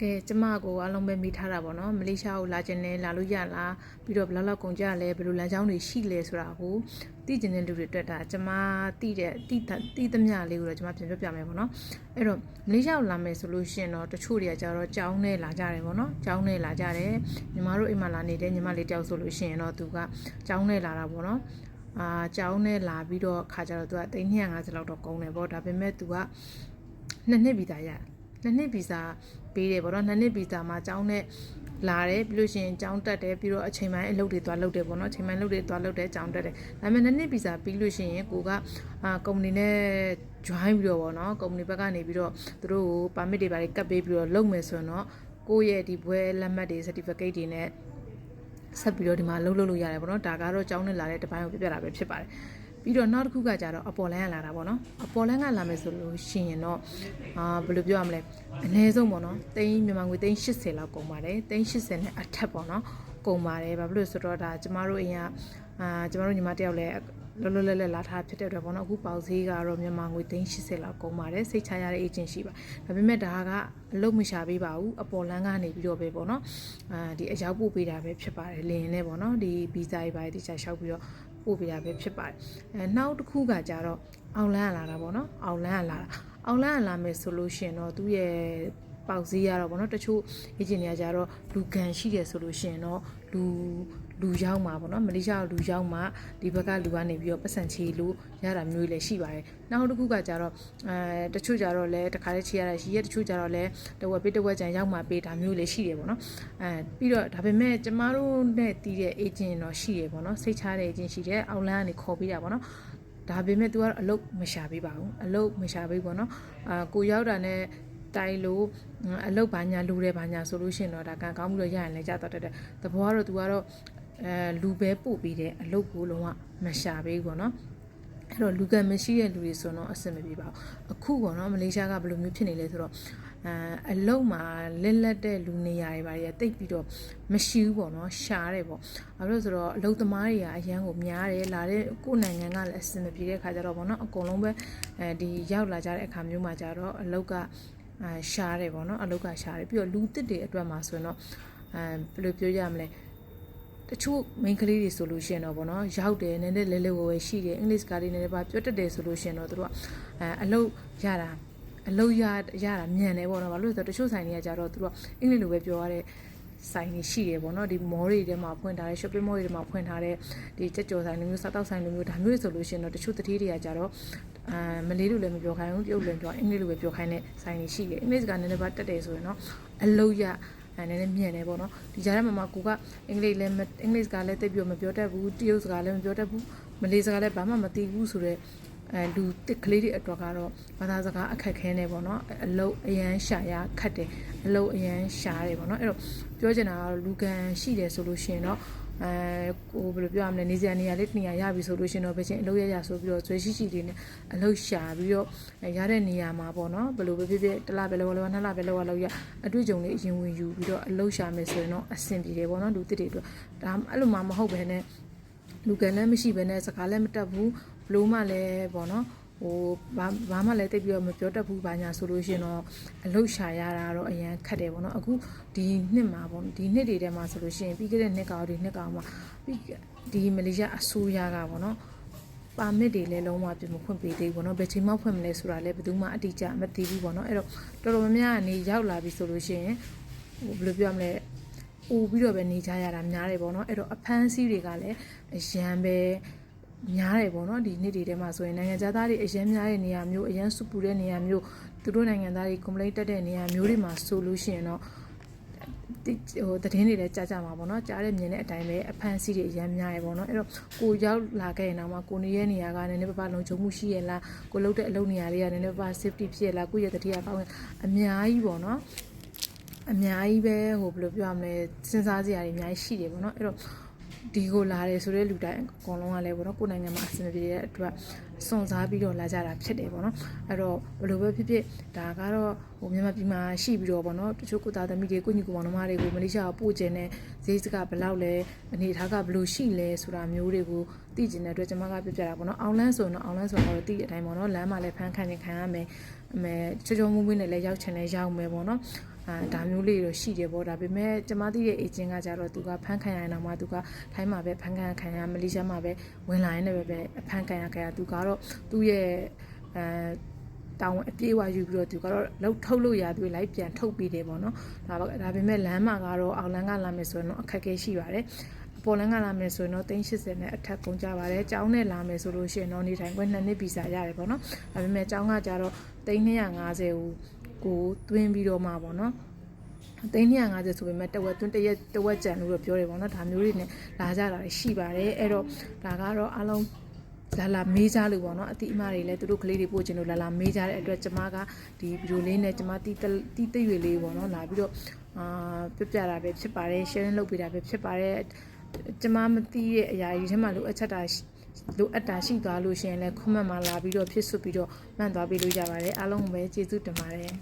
ကဲကျမကိုအားလုံးပဲမိထားတာပေါ့နော်မလေးရှားကိုလာခြင်းနဲ့လာလို့ရလားပြီးတော့ဘယ်လောက်လောက်ကုန်ကြလဲဘယ်လိုလမ်းကြောင်းတွေရှိလဲဆိုတာကိုသိကျင်တဲ့လူတွေအတွက်ဒါကျမသိတဲ့သိတာသိသမျှလေးကိုတော့ကျမပြန်ပြပြမယ်ပေါ့နော်အဲ့တော့မလေးရှားကိုလာမယ်ဆိုလို့ရှိရင်တော့တချို့တွေကကြတော့ကြောင်းနဲ့လာကြတယ်ပေါ့နော်ကြောင်းနဲ့လာကြတယ်ညီမတို့အိမ်မှာလာနေတဲ့ညီမလေးတယောက်ဆိုလို့ရှိရင်တော့သူကကြောင်းနဲ့လာတာပေါ့နော်အာကြောင်းနဲ့လာပြီးတော့ခါကြတော့သူက350လောက်တော့ကုန်တယ်ပေါ့ဒါပေမဲ့သူကနှစ်နှစ်ပြီးသားရတယ် နှစ်နှစ်ဗီဇာပေးတယ်ပေါ့နော်နှစ်နှစ်ဗီဇာမှာကျောင်းနဲ့လာတယ်ပြီးလို့ရှိရင်ကျောင်းတက်တယ်ပြီးတော့အချိန်ပိုင်းအလုပ်တွေသွားလုပ်တယ်ပေါ့နော်အချိန်ပိုင်းလုပ်တွေသွားလုပ်တယ်ကျောင်းတက်တယ်ဒါပေမဲ့နှစ်နှစ်ဗီဇာပြီးလို့ရှိရင်ကိုကအာကုမ္ပဏီနဲ့ join ပြီးတော့ပေါ့နော်ကုမ္ပဏီဘက်ကနေပြီးတော့သူတို့ကို permit တွေပါလေးကပ်ပေးပြီးတော့လုပ်မယ်ဆိုရင်တော့ကိုယ့်ရဲ့ဒီဘွဲလက်မှတ်တွေ certificate တွေနဲ့ဆက်ပြီးတော့ဒီမှာလုပ်လုပ်လို့ရတယ်ပေါ့နော်ဒါကတော့ကျောင်းနဲ့လာတဲ့တစ်ပိုင်းကိုပြပြတာပဲဖြစ်ပါတယ် ပြီးတော့နောက်တစ်ခုကကြတော့အပေါ်လန်းကလာတာပေါ့နော်အပေါ်လန်းကလာမယ်ဆိုလို့ရှိရင်တော့အာဘယ်လိုပြောရမလဲအနည်းဆုံးပေါ့နော်တိန်းမြန်မာငွေတိန်း80လောက်ကုန်ပါတယ်တိန်း80နဲ့အထက်ပေါ့နော်ကုန်ပါတယ်ဘာဖြစ်လို့လဲဆိုတော့ဒါကျမတို့အိမ်ကအာကျမတို့ညီမတယောက်လည်းလောလောလတ်လတ်လာထားဖြစ်တဲ့အတွက်ပေါ့နော်အခုပေါက်ဈေးကတော့မြန်မာငွေသိန်း80လောက်ကုန်ပါတယ်စိတ်ချရတဲ့ agent ရှိပါဒါပေမဲ့ဒါကအလုပ်မရှာပေးပါဘူးအပေါ်လန်းကနေပြီးတော့ပဲပေါ့နော်အာဒီအရောက်ပို့ပေးတာပဲဖြစ်ပါတယ်လင်းနဲ့ပေါ့နော်ဒီဗီဇာတွေပါတယ်တခြားလျှောက်ပြီးတော့ ပို့ပေးတာပဲဖြစ်ပါတယ်အဲနောက်တစ်ခုကကြတော့အောင်လန်းကလာတာပေါ့နော်အောင်လန်းကလာတာအောင်လန်းကလာမယ်ဆိုလို့ရှိရင်တော့သူ့ရဲ့ပေါက်ဈေးရတော့ဗောနော်တချို့ agent တွေကကြတော့လူကန်ရှိတယ်ဆိုလို့ရှိရင်တော့လူ လူရောက်မှာပေါ့နော်မလေးရှားလူရောက်မှာဒီဘက်ကလူကနေပြီးတော့ပတ်စံချေလို့ရတာမျိုးလည်းရှိပါတယ်နောက်တစ်ခုကကြတော့အဲတချို့ကြတော့လည်းတခါလေးချေရတာရှိရတချို့ကြတော့လည်းတဝက်ပေးတဝက်ကြံရောက်မှာပေးတာမျိုးလည်းရှိတယ်ပေါ့နော်အဲပြီးတော့ဒါပေမဲ့ကျမတို့နဲ့တီးတဲ့ agent တော့ရှိတယ်ပေါ့နော်စိတ်ချတဲ့ agent ရှိတယ်အောက်လန်းကနေခေါ်ပေးတာပေါ့နော်ဒါပေမဲ့ तू ကတော့အလုတ်မရှာပေးပါဘူးအလုတ်မရှာပေးပေါ့နော်အာကိုရောက်တာနဲ့တိုင်လို့အလုတ်ဘာညာလူတယ်ဘာညာဆိုလို့ရှိရင်တော့ဒါကံကောင်းပြီးတော့ရရင်လည်းကြာတော့တဲ့သဘောကတော့ तू ကတော့ အဲလူပဲပို့ပြီးတဲ့အလုတ်ကိုလုံးဝမရှာပေးဘူးပေါ့နော်အဲ့တော့လူကန်မရှိတဲ့လူတွေဆိုတော့အဆင်မပြေပါဘူးအခုပေါ့နော်မလေးရှားကဘယ်လိုမျိုးဖြစ်နေလဲဆိုတော့အဲအလုံးမှာလက်လက်တဲ့လူနေရာတွေပါတွေကတိတ်ပြီးတော့မရှိဘူးပေါ့နော်ရှားတယ်ပေါ့အဲလိုဆိုတော့အလုံးသမားတွေကအရန်ကိုများတယ်လာတဲ့ကိုယ်နိုင်ငံကလည်းအဆင်မပြေတဲ့ခါကျတော့ပေါ့နော်အကုန်လုံးပဲအဲဒီရောက်လာကြတဲ့အခါမျိုးမှာကျတော့အလုတ်ကအာရှားတယ်ပေါ့နော်အလုတ်ကရှားတယ်ပြီးတော့လူတစ်တွေအတွက်မှာဆိုရင်တော့အဲဘယ်လိုပြောရမလဲ တချို့ main ကလေးတွေဆိုလို့ရှိရင်တော့ဗောနော်ရောက်တယ်နည်းနည်းလဲလဲဝဲဝဲရှိတယ်အင်္ဂလိပ်စကားတွေနည်းနည်းပါပြောတတ်တယ်ဆိုလို့ရှိရင်တော့တို့ကအဲအလုပ်ရတာအလုပ်ရရတာမြန်တယ်ဗောနော်ဘာလို့လဲဆိုတော့တချို့ဆိုင်တွေကကြတော့တို့ကအင်္ဂလိပ်လိုပဲပြောရတဲ့ဆိုင်တွေရှိတယ်ဗောနော်ဒီ mall တွေထဲမှာဖွင့်ထားတဲ့ shopping mall တွေထဲမှာဖွင့်ထားတဲ့ဒီကြက်ကြော်ဆိုင်လိုမျိုးစားတောက်ဆိုင်လိုမျိုးဒါမျိုးတွေဆိုလို့ရှိရင်တော့တချို့တတိတွေကကြတော့အာမလေးလိုလည်းမပြောခိုင်းဘူးတရုတ်လည်းပြောအင်္ဂလိပ်လိုပဲပြောခိုင်းတဲ့ဆိုင်တွေရှိတယ်အင်္ဂလိပ်စကားနည်းနည်းပါတက်တယ်ဆိုရင်တော့အလုပ်ရအဲ နည်းနည်းမြန်နေပေါ့နော်ဒီကြားထဲမှာမှကိုကအင်္ဂလိပ်လည်းမအင်္ဂလိပ်စကားလည်းသိပြီးတော့မပြောတတ်ဘူးတရုတ်စကားလည်းမပြောတတ်ဘူးမလေးစကားလည်းဘာမှမသိဘူးဆိုတော့အဲလူတစ်ကလေးတွေအတွက်ကတော့ဘာသာစကားအခက်ခဲနေပေါ့နော်အလုတ်အရန်ရှာရခတ်တယ်အလုတ်အရန်ရှာတယ်ပေါ့နော်အဲ့တော့ပြောချင်တာကတော့လူကန်ရှိတယ်ဆိုလို့ရှိရင်တော့ အဲကိုဘယ်လိုပြောရမလဲနေစရာနေရာလေးတနေရာရပြီဆိုလို့ရှိရင်တော့ပဲချင်းအလုပ်ရရဆိုပြီးတော့ဇွဲရှိရှိလေးနဲ့အလုပ်ရှာပြီးတော့ရတဲ့နေရာမှာပေါ့နော်ဘယ်လိုပဲဖြစ်ဖြစ်တစ်လပဲလောလောနှစ်လပဲလောလောလောက်ရအတွေ့အကြုံလေးအရင်ဝင်ယူပြီးတော့အလုပ်ရှာမယ်ဆိုရင်တော့အဆင်ပြေတယ်ပေါ့နော်လူတစ်တွေအတွက်ဒါအဲ့လိုမှမဟုတ်ဘဲနဲ့လူကန်လည်းမရှိဘဲနဲ့စကားလည်းမတက်ဘူးဘလို့မှလည်းပေါ့နော် ဟိုဘာဘာမှလည်းတိတ်ပြီးတော့မပြောတတ်ဘူးဘာညာဆိုလို့ရှိရင်တော့အလုတ်ရှာရတာတော့အရန်ခက်တယ်ပေါ့နော်အခုဒီနှစ်မှာပေါ့ဒီနှစ်တွေထဲမှာဆိုလို့ရှိရင်ပြီးခဲ့တဲ့နှစ်ကောင်ဒီနှစ်ကောင်မှာပြီးဒီမလေးရှားအစိုးရကပေါ့နော်ပါမစ်တွေလည်းလုံးဝပြင်မဖွင့်ပေးသေးဘူးပေါ့နော်ဘယ်ချိန်မှဖွင့်မလဲဆိုတာလည်းဘယ်သူမှအတိအကျမသိဘူးပေါ့နော်အဲ့တော့တော်တော်များများကနေရောက်လာပြီဆိုလို့ရှိရင်ဟိုဘယ်လိုပြောရမလဲအိုပြီးတော့ပဲနေကြရတာများတယ်ပေါ့နော်အဲ့တော့အဖမ်းဆီးတွေကလည်းအရန်ပဲ များတယ်ပေါ့နော်ဒီနေ့တွေထဲမှာဆိုရင်နိုင်ငံသားတွေအရန်များတဲ့နေရာမျိုးအရန်စုပူတဲ့နေရာမျိုးသူတို့နိုင်ငံသားတွေ complaint တက်တဲ့နေရာမျိုးတွေမှာဆိုလို့ရှိရင်တော့ဒီဟိုသတင်းတွေလည်းကြားကြမှာပေါ့နော်ကြားတဲ့မြင်တဲ့အတိုင်းပဲအဖမ်းဆီးတွေအရန်များရပေါ့နော်အဲ့တော့ကိုရောက်လာခဲ့ရင်တော့မှကိုနေရဲ့နေရာကနည်းနည်းပါးပါးလုံခြုံမှုရှိရလားကိုလုပ်တဲ့အလုပ်နေရာလေးကနည်းနည်းပါးပါး safety ဖြစ်ရလားကိုယ့်ရဲ့တတိယကောင်းအများကြီးပေါ့နော်အများကြီးပဲဟိုဘယ်လိုပြောရမလဲစဉ်းစားစရာတွေအများကြီးရှိတယ်ပေါ့နော်အဲ့တော့ ဒီကိုလာတယ်ဆိုတဲ့လူတိုင်းအကုန်လုံးကလည်းပေါ့နော်ကိုယ်နိုင်ငံမှာအဆင်မပြေတဲ့အတွက်စွန့်စားပြီးတော့လာကြတာဖြစ်တယ်ပေါ့နော်အဲ့တော့ဘယ်လိုပဲဖြစ်ဖြစ်ဒါကတော့ဟိုမြန်မာပြည်မှာရှိပြီးတော့ပေါ့နော်တချို့ကိုသားသမီးတွေကိုညီကိုမောင်နှမတွေကိုမလေးရှားကိုပို့ကျင်တဲ့ဈေးစကဘယ်လောက်လဲအနေထားကဘယ်လိုရှိလဲဆိုတာမျိုးတွေကိုသိကျင်တဲ့အတွက်ကျွန်မကပြပြတာပေါ့နော်အောင်လန်းဆိုရင်တော့အောင်လန်းဆိုတော့သိတဲ့အတိုင်းပေါ့နော်လမ်းမှာလည်းဖမ်းခံနေခံရမယ်အမေချောချောမွေးမွေးနဲ့လည်းရောက်ချင်လဲရောက်မယ်ပေါ့နော် အအာဒါမျိုးလေးတော့ရှိတယ်ပေါ့ဒါပေမဲ့ကျမသိတဲ့ agent ကကြတော့သူကဖန်ခံရရင်တော့မှသူကထိုင်းမှာပဲဖန်ခံခံရမလေးရှားမှာပဲဝင်လာရင်လည်းပဲဖန်ခံရခံရသူကတော့သူ့ရဲ့အဲတောင်းအပြေးဝယူပြီးတော့သူကတော့လှုပ်ထုတ်လို့ရသူလိုက်ပြန်ထုတ်ပြီးတယ်ပေါ့နော်ဒါပါဒါပေမဲ့လမ်းမှာကတော့အောင်လန်းကလာမယ်ဆိုရင်တော့အခက်အခဲရှိပါတယ်အပေါ်လန်းကလာမယ်ဆိုရင်တော့380နဲ့အထက်ကုန်ကြပါတယ်။ကျောင်းနဲ့လာမယ်ဆိုလို့ရှိရင်တော့နေထိုင်ခွင့်နှစ်နှစ်ဗီဇာရတယ်ပေါ့နော်။ဒါပေမဲ့ကျောင်းကကြတော့350ကို ကိုသွင်းပြီးတော့မှပေါ့နော်။350ဆိုပေမဲ့တဝက်သွင်းတရက်တဝက်ကြံလို့တော့ပြောတယ်ပေါ့နော်ဒါမျိုးတွေနဲ့လာကြတာရှိပါတယ်အဲ့တော့ဒါကတော့အလုံးလာလာမေးကြလို့ပေါ့နော်အတိအမတွေလည်းသူတို့ကလေးတွေပို့ချင်လို့လာလာမေးကြတဲ့အတွက်ကျမကဒီဗီဒီယိုလေးနဲ့ကျမတီးတီးသိရွေလေးပေါ့နော်လာပြီးတော့အာပြပြတာပဲဖြစ်ပါတယ် sharing လုပ်ပေးတာပဲဖြစ်ပါတယ်ကျမမသိရဲ့အရာကြီးထဲမှာလိုအပ်ချက်တာ လိုအပ်တာရှိသွားလို့ရှိရင်လည်း comment မှာလာပြီးတော့ဖြစ်ဆွပြီးတော့မှန်သွားပေးလို့ရပါတယ်အားလုံးပဲကျေးဇူးတင်ပါတယ်